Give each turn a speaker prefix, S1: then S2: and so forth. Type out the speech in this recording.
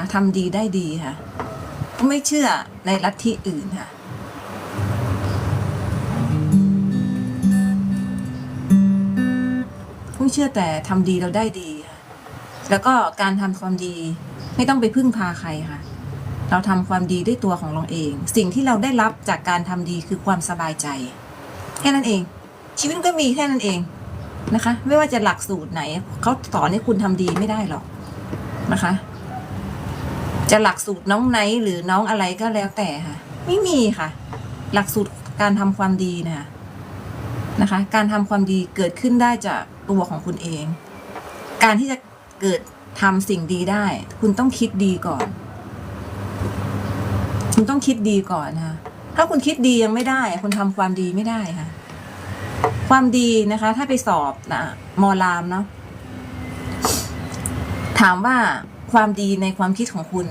S1: นะคะทำดีได้ดีค่ะไม่เชื่อในลัทธิอื่นค่ะไม่เชื่อแต่ทำดีเราได้ดีค่ะแล้วก็การทำความดีไม่ต้องไปพึ่งพาใครค่ะ เราทำความดีด้วยตัวของเราเอง สิ่งที่เราได้รับจากการทำดีคือความสบายใจ แค่นั้นเอง ชีวิตก็มีแค่นั้นเองนะคะ ไม่ว่าจะหลักสูตรไหนเขาสอนให้คุณทำดีไม่ได้หรอกนะคะ จะหลักสูตรน้องไนท์หรือน้องอะไรก็แล้วแต่ค่ะ ไม่มีค่ะ หลักสูตรการทำความดีนะคะนะคะ การทำความดีเกิดขึ้นได้จากตัวของคุณเอง การที่จะเกิดทำสิ่งดีได้ คุณต้องคิดดีก่อน คุณต้องคิดดีก่อนค่ะถ้าคุณคิดดียังไม่ได้ คุณทำความดีไม่ได้ค่ะ ความดีนะคะ ถ้าไปสอบนะมอรามเนาะถามว่าความดีในความคิดของคุณ